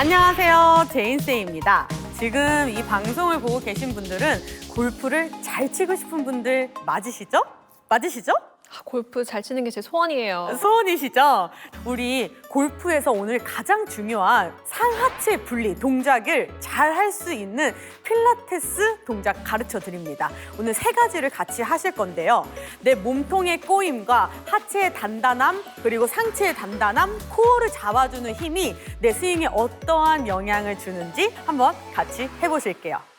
안녕하세요. 제인쌤입니다. 지금 이 방송을 보고 계신 분들은 골프를 잘 치고 싶은 분들 맞으시죠? 맞으시죠? 아, 골프 잘 치는 게 제 소원이에요. 소원이시죠? 우리 골프에서 오늘 가장 중요한 상하체 분리 동작을 잘 할 수 있는 필라테스 동작 가르쳐 드립니다. 오늘 세 가지를 같이 하실 건데요. 내 몸통의 꼬임과 하체의 단단함, 그리고 상체의 단단함, 코어를 잡아주는 힘이 내 스윙에 어떠한 영향을 주는지 한번 같이 해보실게요.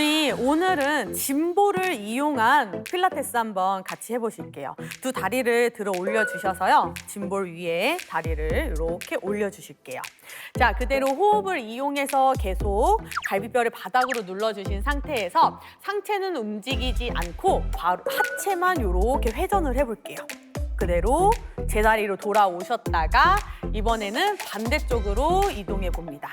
우리 오늘은 짐볼을 이용한 필라테스 한번 같이 해보실게요. 두 다리를 들어 올려주셔서요. 짐볼 위에 다리를 이렇게 올려주실게요. 자, 그대로 호흡을 이용해서 계속 갈비뼈를 바닥으로 눌러주신 상태에서 상체는 움직이지 않고 바로 하체만 이렇게 회전을 해볼게요. 그대로 제자리로 돌아오셨다가 이번에는 반대쪽으로 이동해 봅니다.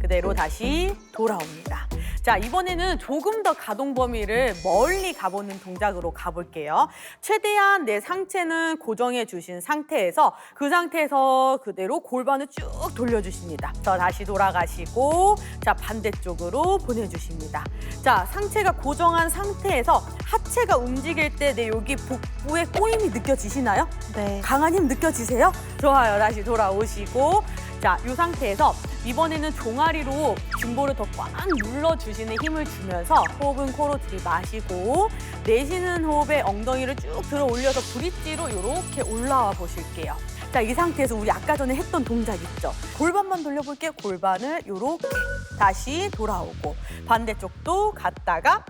그대로 다시 돌아옵니다. 자, 이번에는 조금 더 가동 범위를 멀리 가보는 동작으로 가볼게요. 최대한 내 상체는 고정해 주신 상태에서 그 상태에서 그대로 골반을 쭉 돌려주십니다. 자, 다시 돌아가시고, 자, 반대쪽으로 보내주십니다. 자, 상체가 고정한 상태에서 하체가 움직일 때 내 여기 복부에 꼬임이 느껴지시나요? 네. 강한 힘 느껴지세요? 좋아요. 다시 돌아오시고. 자, 이 상태에서 이번에는 종아리로 중보를 더 꽉 눌러주시는 힘을 주면서 호흡은 코로 들이마시고 내쉬는 호흡에 엉덩이를 쭉 들어 올려서 브릿지로 이렇게 올라와 보실게요. 자, 이 상태에서 우리 아까 전에 했던 동작 있죠? 골반만 돌려볼게요. 골반을 이렇게 다시 돌아오고 반대쪽도 갔다가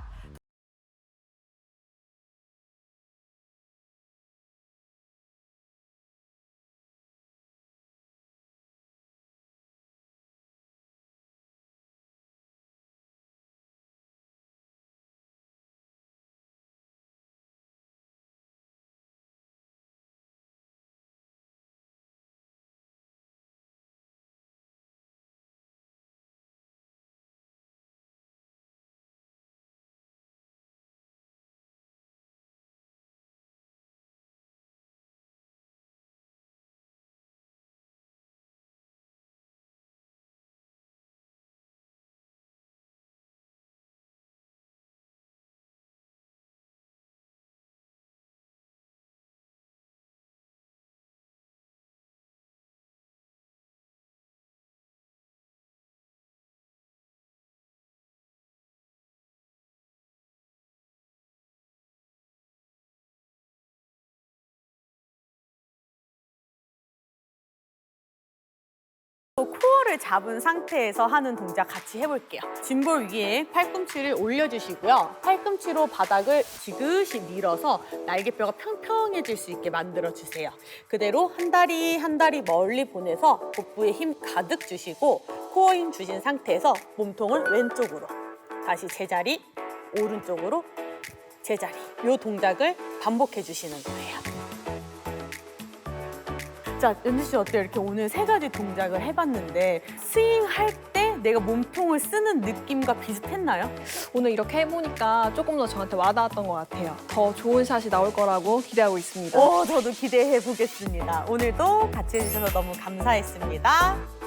코어를 잡은 상태에서 하는 동작 같이 해볼게요. 짐볼 위에 팔꿈치를 올려주시고요. 팔꿈치로 바닥을 지그시 밀어서 날개뼈가 평평해질 수 있게 만들어주세요. 그대로 한 다리 한 다리 멀리 보내서 복부에 힘 가득 주시고 코어 힘 주신 상태에서 몸통을 왼쪽으로 다시 제자리 오른쪽으로 제자리 이 동작을 반복해 주시는 거예요. 자, 은지 씨 어때요? 이렇게 오늘 세 가지 동작을 해봤는데 스윙 할 때 내가 몸통을 쓰는 느낌과 비슷했나요? 오늘 이렇게 해보니까 조금 더 저한테 와닿았던 것 같아요. 더 좋은 샷이 나올 거라고 기대하고 있습니다. 오, 저도 기대해 보겠습니다. 오늘도 같이 해주셔서 너무 감사했습니다.